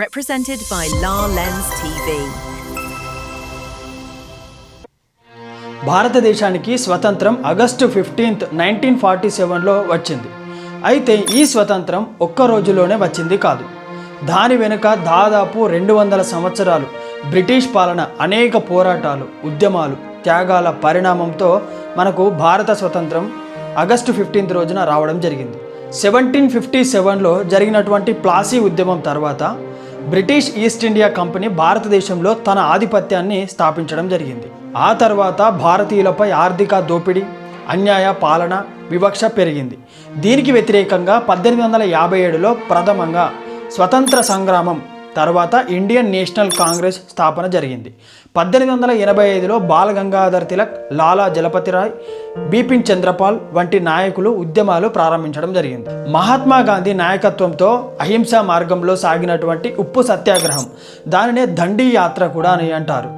represented by La Lens TV. భారతదేశానికి స్వతంత్రం August fifteenth nineteen forty సెవెన్లో వచ్చింది. అయితే ఈ స్వతంత్రం ఒక్క రోజులోనే వచ్చింది కాదు. దాని వెనుక దాదాపు రెండు వందల సంవత్సరాలు బ్రిటిష్ పాలన అనేక పోరాటాలు ఉద్యమాలు త్యాగాల పరిణామంతో మనకు భారత స్వతంత్రం ఆగస్టు ఫిఫ్టీన్త్ రోజున రావడం జరిగింది. సెవెంటీన్ ఫిఫ్టీ సెవెన్లో జరిగినటువంటి ప్లాసీ ఉద్యమం తర్వాత బ్రిటిష్ ఈస్ట్ ఇండియా కంపెనీ భారతదేశంలో తన ఆధిపత్యాన్ని స్థాపించడం జరిగింది. ఆ తర్వాత భారతీయులపై ఆర్థిక దోపిడీ అన్యాయ పాలన వివక్ష పెరిగింది. దీనికి వ్యతిరేకంగా పద్దెనిమిది వందల యాభై ఏడులో ప్రథమంగా స్వతంత్ర సంగ్రామం తర్వాత ఇండియన్ నేషనల్ కాంగ్రెస్ స్థాపన జరిగింది. పద్దెనిమిది వందల ఎనభై ఐదులో బాల గంగాధర్ తిలక్ లాలా జలపతిరాయ్ బిపిన్ చంద్రపాల్ వంటి నాయకులు ఉద్యమాలు ప్రారంభించడం జరిగింది. మహాత్మా గాంధీ నాయకత్వంతో అహింసా మార్గంలో సాగినటువంటి ఉప్పు సత్యాగ్రహం దానినే దండి యాత్ర కూడా అని అంటారు.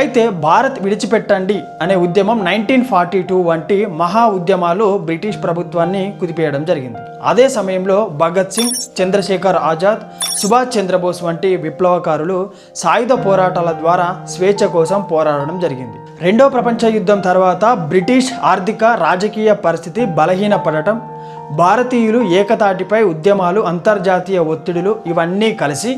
అయితే భారత్ విడిచిపెట్టండి అనే ఉద్యమం నైన్టీన్ ఫార్టీ టూ వంటి మహా ఉద్యమాలు బ్రిటిష్ ప్రభుత్వాన్ని కుదిపేయడం జరిగింది. అదే సమయంలో భగత్ సింగ్ చంద్రశేఖర్ ఆజాద్ సుభాష్ చంద్రబోస్ వంటి విప్లవకారులు సాయుధ పోరాటాల ద్వారా స్వేచ్ఛ కోసం పోరాడడం జరిగింది. రెండో ప్రపంచ యుద్ధం తర్వాత బ్రిటిష్ ఆర్థిక రాజకీయ పరిస్థితి బలహీనపడటం భారతీయులు ఏకతాటిపై ఉద్యమాలు అంతర్జాతీయ ఒత్తిడులు ఇవన్నీ కలిసి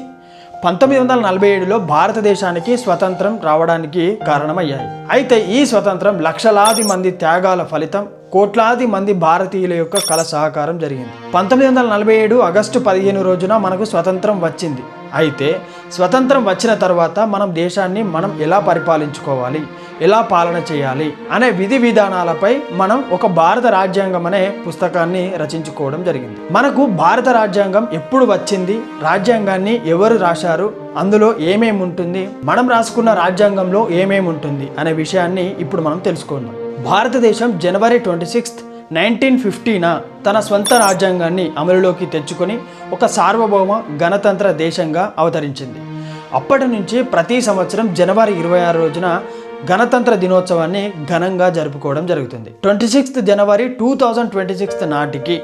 పంతొమ్మిది వందల నలభై ఏడులో భారతదేశానికి స్వతంత్రం రావడానికి కారణమయ్యాయి. అయితే ఈ స్వతంత్రం లక్షలాది మంది త్యాగాల ఫలితం కోట్లాది మంది భారతీయుల యొక్క కళ సహకారం జరిగింది. పంతొమ్మిది వందల నలభై ఏడు ఆగస్టు పదిహేను రోజున మనకు స్వతంత్రం వచ్చింది. అయితే స్వతంత్రం వచ్చిన తర్వాత మనం దేశాన్ని మనం ఎలా పరిపాలించుకోవాలి? ఎలా పాలన చేయాలి? అనే విధి విధానాలపై మనం ఒక భారత రాజ్యాంగం అనే పుస్తకాన్ని రచించుకోవడం జరిగింది. మనకు భారత రాజ్యాంగం ఎప్పుడు వచ్చింది? రాజ్యాంగాన్ని ఎవరు రాశారు? అందులో ఏమేమి ఉంటుంది? మనం రాసుకున్న రాజ్యాంగంలో ఏమేమి ఉంటుంది? అనే విషయాన్ని ఇప్పుడు మనం తెలుసుకుందాం. భారతదేశం జనవరి ట్వంటీ సిక్స్త్ నైన్టీన్ ఫిఫ్టీన తన స్వంత రాజ్యాంగాన్ని అమలులోకి తెచ్చుకొని ఒక సార్వభౌమ గణతంత్ర దేశంగా అవతరించింది. అప్పటి నుంచి ప్రతి సంవత్సరం జనవరి ఇరవై ఆరు రోజున గణతంత్ర దినోత్సవాన్ని ఘనంగా జరుపుకోవడం జరుగుతుంది. ట్వంటీ సిక్స్త్ జనవరి టూ థౌజండ్ ట్వంటీ సిక్స్త్ నాటికి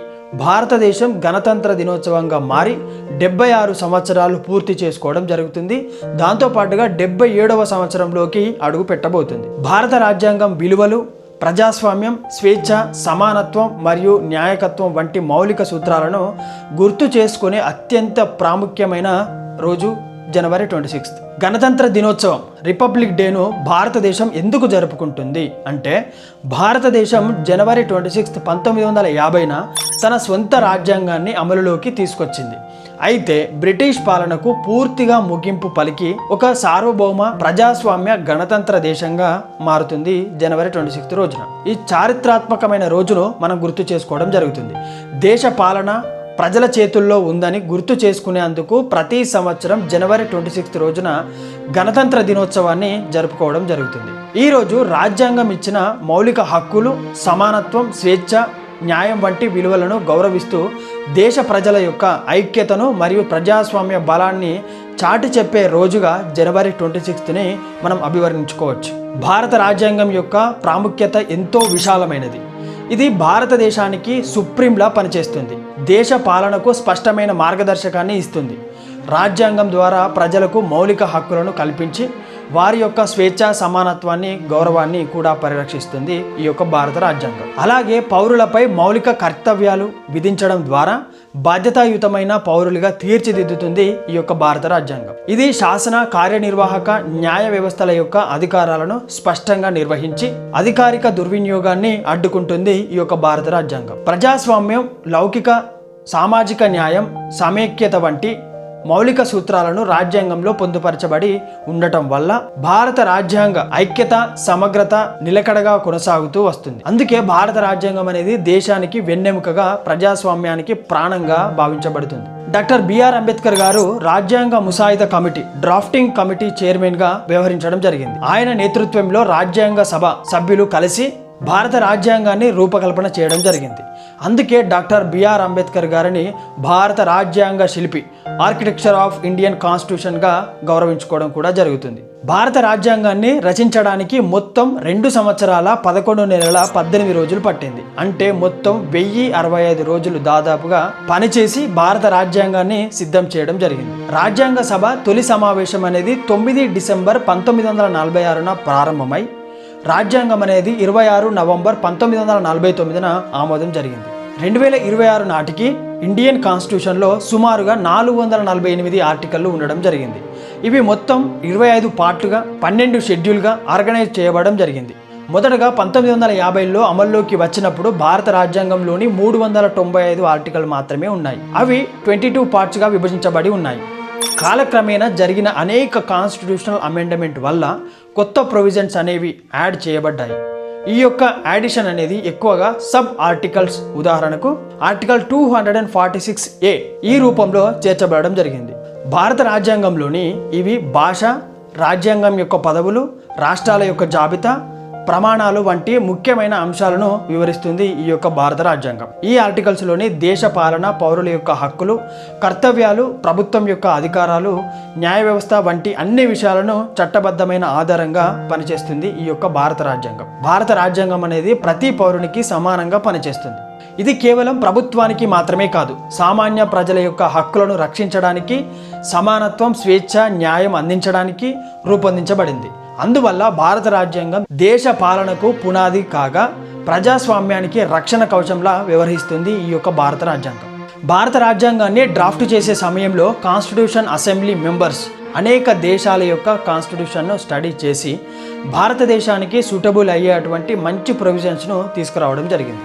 భారతదేశం గణతంత్ర దినోత్సవంగా మారి డెబ్బై ఆరు సంవత్సరాలు పూర్తి చేసుకోవడం జరుగుతుంది. దాంతోపాటుగా డెబ్బై ఏడవ సంవత్సరంలోకి అడుగు పెట్టబోతుంది. భారత రాజ్యాంగం విలువలు ప్రజాస్వామ్యం స్వేచ్ఛ సమానత్వం మరియు న్యాయకత్వం వంటి మౌలిక సూత్రాలను గుర్తు చేసుకునే అత్యంత ప్రాముఖ్యమైన రోజు జనవరి ట్వంటీ సిక్స్త్. గణతంత్ర దినోత్సవం రిపబ్లిక్ డేను భారతదేశం ఎందుకు జరుపుకుంటుంది? అంటే భారతదేశం జనవరి ట్వంటీ సిక్స్త్ పంతొమ్మిది వందల యాభైన తన సొంత రాజ్యాంగాన్ని అమలులోకి తీసుకొచ్చింది. అయితే బ్రిటిష్ పాలనకు పూర్తిగా ముగింపు పలికి ఒక సార్వభౌమ ప్రజాస్వామ్య గణతంత్ర దేశంగా మారుతుంది జనవరి ట్వంటీ సిక్స్త్ రోజున. ఈ చారిత్రాత్మకమైన రోజును మనం గుర్తు చేసుకోవడం జరుగుతుంది. దేశ పాలన ప్రజల చేతుల్లో ఉందని గుర్తు చేసుకునేందుకు ప్రతి సంవత్సరం జనవరి ట్వంటీ సిక్స్త్ రోజున గణతంత్ర దినోత్సవాన్ని జరుపుకోవడం జరుగుతుంది. ఈరోజు రాజ్యాంగం ఇచ్చిన మౌలిక హక్కులు సమానత్వం స్వేచ్ఛ న్యాయం వంటి విలువలను గౌరవిస్తూ దేశ ప్రజల యొక్క ఐక్యతను మరియు ప్రజాస్వామ్య బలాన్ని చాటి చెప్పే రోజుగా జనవరి ట్వంటీ సిక్స్త్ని మనం అభివర్ణించుకోవచ్చు. భారత రాజ్యాంగం యొక్క ప్రాముఖ్యత ఎంతో విశాలమైనది. ఇది భారతదేశానికి సుప్రీంలా పనిచేస్తుంది. దేశ పాలనకు స్పష్టమైన మార్గదర్శకాన్ని ఇస్తుంది. రాజ్యాంగం ద్వారా ప్రజలకు మౌలిక హక్కులను కల్పించి వారి యొక్క స్వేచ్ఛ సమానత్వాన్ని గౌరవాన్ని కూడా పరిరక్షిస్తుంది ఈ యొక్క భారత రాజ్యాంగం. అలాగే పౌరులపై మౌలిక కర్తవ్యాలు విధించడం ద్వారా బాధ్యతాయుతమైన పౌరులుగా తీర్చిదిద్దుతుంది ఈ యొక్క భారత రాజ్యాంగం. ఇది శాసన కార్యనిర్వాహక న్యాయ వ్యవస్థల యొక్క అధికారాలను స్పష్టంగా నిర్వహించి అధికారిక దుర్వినియోగాన్ని అడ్డుకుంటుంది ఈ యొక్క భారత రాజ్యాంగం. ప్రజాస్వామ్యం లౌకిక సామాజిక న్యాయం సమైక్యత వంటి మౌలిక సూత్రాలను రాజ్యాంగంలో పొందుపరచబడి ఉండటం వల్ల భారత రాజ్యాంగ ఐక్యత సమగ్రత నిలకడగా కొనసాగుతూ వస్తుంది. అందుకే భారత రాజ్యాంగం అనేది దేశానికి వెన్నెముకగా ప్రజాస్వామ్యానికి ప్రాణంగా భావించబడుతుంది. డాక్టర్ బిఆర్ అంబేద్కర్ గారు రాజ్యాంగ ముసాయిదా కమిటీ డ్రాఫ్టింగ్ కమిటీ చైర్మన్గా వ్యవహరించడం జరిగింది. ఆయన నేతృత్వంలో రాజ్యాంగ సభ సభ్యులు కలిసి భారత రాజ్యాంగాన్ని రూపకల్పన చేయడం జరిగింది. అందుకే డాక్టర్ బిఆర్ అంబేద్కర్ గారిని భారత రాజ్యాంగ శిల్పి ఆర్కిటెక్చర్ ఆఫ్ ఇండియన్ కాన్స్టిట్యూషన్గా గౌరవించుకోవడం కూడా జరుగుతుంది. భారత రాజ్యాంగాన్ని రచించడానికి మొత్తం రెండు సంవత్సరాల పదకొండు నెలల పద్దెనిమిది రోజులు పట్టింది. అంటే మొత్తం వెయ్యి అరవై ఐదు రోజులు దాదాపుగా పనిచేసి భారత రాజ్యాంగాన్ని సిద్ధం చేయడం జరిగింది. రాజ్యాంగ సభ తొలి సమావేశం అనేది తొమ్మిది డిసెంబర్ పంతొమ్మిది వందల నలభై ఆరున ప్రారంభమై రాజ్యాంగం అనేది ఇరవై ఆరు నవంబర్ పంతొమ్మిది వందల నలభై తొమ్మిదిన ఆమోదం జరిగింది. రెండు వేల ఇరవై ఆరు నాటికి ఇండియన్ కాన్స్టిట్యూషన్లో సుమారుగా నాలుగు వందల నలభై ఎనిమిది ఆర్టికల్లు ఉండడం జరిగింది. ఇవి మొత్తం ఇరవై ఐదు పార్ట్లుగా పన్నెండు షెడ్యూల్గా ఆర్గనైజ్ చేయబడడం జరిగింది. మొదటగా పంతొమ్మిది వందల యాభైలో అమల్లోకి వచ్చినప్పుడు భారత రాజ్యాంగంలోని మూడు వందల తొంభై ఐదు ఆర్టికల్ మాత్రమే ఉన్నాయి. అవి ట్వంటీ టూ పార్ట్స్గా విభజించబడి ఉన్నాయి. కాలక్రమేణా జరిగిన అనేక కాన్స్టిట్యూషనల్ అమెండ్మెంట్ వల్ల కొత్త ప్రొవిజన్స్ అనేవి యాడ్ చేయబడ్డాయి. ఈ యొక్క యాడిషన్ అనేది ఎక్కువగా సబ్ ఆర్టికల్స్ ఉదాహరణకు article two hundred and forty six A ఈ రూపంలో చేర్చబడడం జరిగింది. భారత రాజ్యాంగంలోని ఇవి భాష రాజ్యాంగం యొక్క పదవులు రాష్ట్రాల యొక్క జాబితా ప్రమాణాలు వంటి ముఖ్యమైన అంశాలను వివరిస్తుంది ఈ యొక్క భారత రాజ్యాంగం. ఈ ఆర్టికల్స్లోని దేశ పాలన పౌరుల యొక్క హక్కులు కర్తవ్యాలు ప్రభుత్వం యొక్క అధికారాలు న్యాయ వ్యవస్థ వంటి అన్ని విషయాలను చట్టబద్ధమైన ఆధారంగా పనిచేస్తుంది ఈ యొక్క భారత రాజ్యాంగం. భారత రాజ్యాంగం అనేది ప్రతి పౌరునికి సమానంగా పనిచేస్తుంది. ఇది కేవలం ప్రభుత్వానికి మాత్రమే కాదు సామాన్య ప్రజల యొక్క హక్కులను రక్షించడానికి సమానత్వం స్వేచ్ఛ న్యాయం అందించడానికి రూపొందించబడింది. అందువల్ల భారత రాజ్యాంగం దేశ పాలనకు పునాది కాగా ప్రజాస్వామ్యానికి రక్షణ కవచంలా వ్యవహరిస్తుంది ఈ యొక్క భారత రాజ్యాంగం. భారత రాజ్యాంగాన్ని డ్రాఫ్ట్ చేసే సమయంలో కాన్స్టిట్యూషన్ అసెంబ్లీ మెంబర్స్ అనేక దేశాల యొక్క కాన్స్టిట్యూషన్ను స్టడీ చేసి భారతదేశానికి సూటబుల్ అయ్యేటువంటి మంచి ప్రొవిజన్స్ను తీసుకురావడం జరిగింది.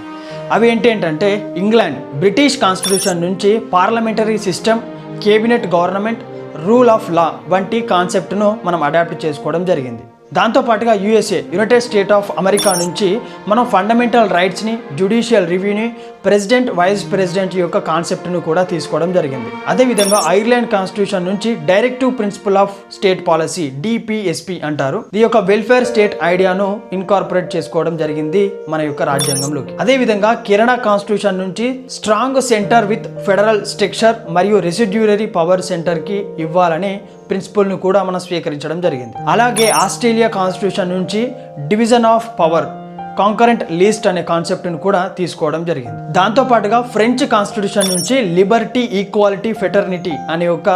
అవి ఏంటంటే ఇంగ్లాండ్ బ్రిటిష్ కాన్స్టిట్యూషన్ నుంచి parliamentary system cabinet government rule of law వంటి కాన్సెప్ట్ను మనం అడాప్ట్ చేసుకోవడం జరిగింది. దాంతోపాటుగా USA United State of America నుంచి మనం ఫండమెంటల్ రైట్స్ని జ్యుడిషియల్ రివ్యూని ప్రెసిడెంట్ వైస్ ప్రెసిడెంట్ యొక్క కాన్సెప్ట్ను కూడా తీసుకోవడం జరిగింది. అదేవిధంగా ఐర్లాండ్ కాన్స్టిట్యూషన్ నుంచి directive principle of state policy DPSP అంటారు. ఈ యొక్క వెల్ఫేర్ స్టేట్ ఐడియాను ఇన్కార్పొరేట్ చేసుకోవడం జరిగింది మన యొక్క రాజ్యాంగంలోకి. అదేవిధంగా కిరణా కాన్స్టిట్యూషన్ నుంచి strong centre with federal structure మరియు రెసిడ్యూరీ పవర్ సెంటర్కి ఇవ్వాలని ప్రిన్సిపల్ను కూడా మనం స్వీకరించడం జరిగింది. అలాగే ఆస్ట్రేలియా కాన్స్టిట్యూషన్ నుంచి division of power concurrent list అనే కాన్సెప్ట్ను కూడా తీసుకోవడం జరిగింది. దాంతోపాటుగా ఫ్రెంచ్ కాన్స్టిట్యూషన్ నుంచి లిబర్టీ ఈక్వాలిటీ ఫెటర్నిటీ అనే ఒక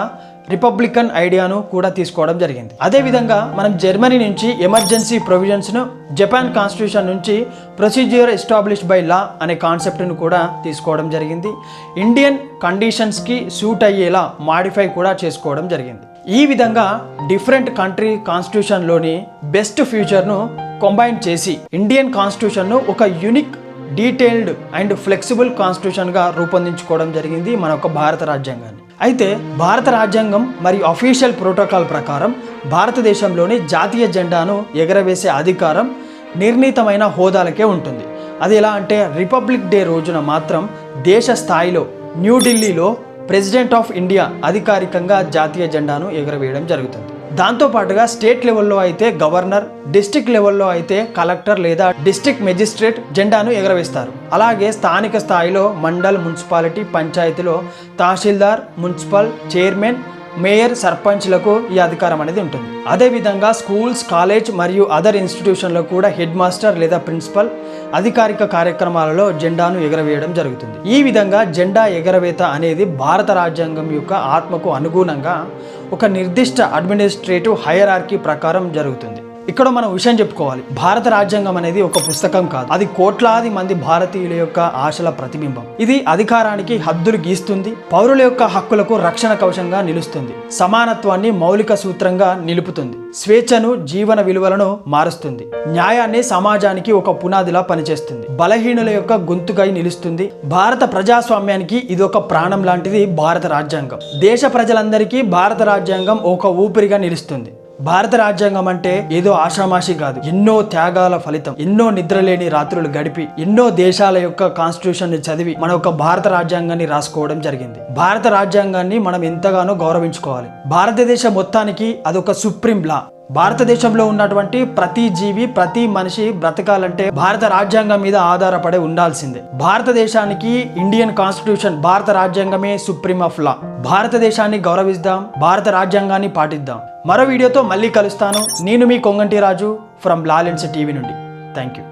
రిపబ్లికన్ ఐడియాను కూడా తీసుకోవడం జరిగింది. అదేవిధంగా మనం జర్మనీ నుంచి ఎమర్జెన్సీ ప్రొవిజన్స్ను జపాన్ కాన్స్టిట్యూషన్ నుంచి ప్రొసీజియర్ ఎస్టాబ్లిష్ బై లా అనే కాన్సెప్ట్ను కూడా తీసుకోవడం జరిగింది. ఇండియన్ కండిషన్స్కి సూట్ అయ్యేలా మాడిఫై కూడా చేసుకోవడం జరిగింది. ఈ విధంగా డిఫరెంట్ కంట్రీ కాన్స్టిట్యూషన్లోని బెస్ట్ ఫ్యూచర్ను కంబైన్ చేసి ఇండియన్ కాన్స్టిట్యూషన్ను ఒక యునిక్ డీటెయిల్డ్ అండ్ ఫ్లెక్సిబుల్ కాన్స్టిట్యూషన్గా రూపొందించుకోవడం జరిగింది మన యొక్క భారత రాజ్యాంగాన్ని. అయితే భారత రాజ్యాంగం మరియు అఫీషియల్ ప్రోటోకాల్ ప్రకారం భారతదేశంలోని జాతీయ జెండాను ఎగరవేసే అధికారం నిర్ణీతమైన హోదాలకే ఉంటుంది. అది ఎలా అంటే రిపబ్లిక్ డే రోజున మాత్రం దేశ స్థాయిలో న్యూఢిల్లీలో ప్రెసిడెంట్ ఆఫ్ ఇండియా అధికారికంగా జాతీయ జెండాను ఎగరవేయడం జరుగుతుంది. దాంతోపాటుగా స్టేట్ లెవెల్లో అయితే గవర్నర్ డిస్టిక్ లెవెల్లో అయితే కలెక్టర్ లేదా డిస్టిక్ మెజిస్ట్రేట్ జెండాను ఎగరవేస్తారు. అలాగే స్థానిక స్థాయిలో మండల్ మున్సిపాలిటీ పంచాయతీలో తహసీల్దార్ మున్సిపల్ చైర్మన్ మేయర్ సర్పంచ్లకు ఈ అధికారం అనేది ఉంటుంది. అదేవిధంగా స్కూల్స్ కాలేజ్ మరియు అదర్ ఇన్స్టిట్యూషన్లో కూడా హెడ్ మాస్టర్ లేదా ప్రిన్సిపల్ అధికారిక కార్యక్రమాలలో జెండాను ఎగరవేయడం జరుగుతుంది. ఈ విధంగా జెండా ఎగరవేత అనేది భారత రాజ్యాంగం యొక్క ఆత్మకు అనుగుణంగా ఒక నిర్దిష్ట అడ్మినిస్ట్రేటివ్ హయరార్కీ ప్రకారం జరుగుతుంది. ఇక్కడ మనం విషయం చెప్పుకోవాలి. భారత రాజ్యాంగం అనేది ఒక పుస్తకం కాదు. అది కోట్లాది మంది భారతీయుల యొక్క ఆశల ప్రతిబింబం. ఇది అధికారానికి హద్దులు గీస్తుంది. పౌరుల యొక్క హక్కులకు రక్షణ కవచంగా నిలుస్తుంది. సమానత్వాన్ని మౌలిక సూత్రంగా నిలుపుతుంది. స్వేచ్ఛను జీవన విలువలను మారుస్తుంది. న్యాయాన్ని సమాజానికి ఒక పునాదిలా పనిచేస్తుంది. బలహీనుల యొక్క గొంతుకై నిలుస్తుంది. భారత ప్రజాస్వామ్యానికి ఇది ఒక ప్రాణం లాంటిది భారత రాజ్యాంగం. దేశ ప్రజలందరికీ భారత రాజ్యాంగం ఒక ఊపిరిగా నిలుస్తుంది. భారత రాజ్యాంగం అంటే ఏదో ఆషామాషి కాదు. ఎన్నో త్యాగాల ఫలితం ఎన్నో నిద్రలేని రాత్రులు గడిపి ఎన్నో దేశాల యొక్క కాన్స్టిట్యూషన్ని చదివి మన యొక్క భారత రాజ్యాంగాన్ని రాసుకోవడం జరిగింది. భారత రాజ్యాంగాన్ని మనం ఎంతగానో గౌరవించుకోవాలి. భారతదేశ మొత్తానికి అదొక సుప్రీం లా భారతదేశంలో ఉన్నటువంటి ప్రతి జీవి ప్రతి మనిషి బ్రతకాలంటే భారత రాజ్యాంగం మీద ఆధారపడి ఉండాల్సిందే. భారతదేశానికి ఇండియన్ కాన్స్టిట్యూషన్ భారత రాజ్యాంగమే సుప్రీం ఆఫ్ లా. భారతదేశాన్ని గౌరవిద్దాం భారత రాజ్యాంగాన్ని పాటిద్దాం. మరో వీడియోతో మళ్ళీ కలుస్తాను. నేను మీ కొంగంటి రాజు ఫ్రమ్ లాలెన్స్ టీవీ నుండి. Thank you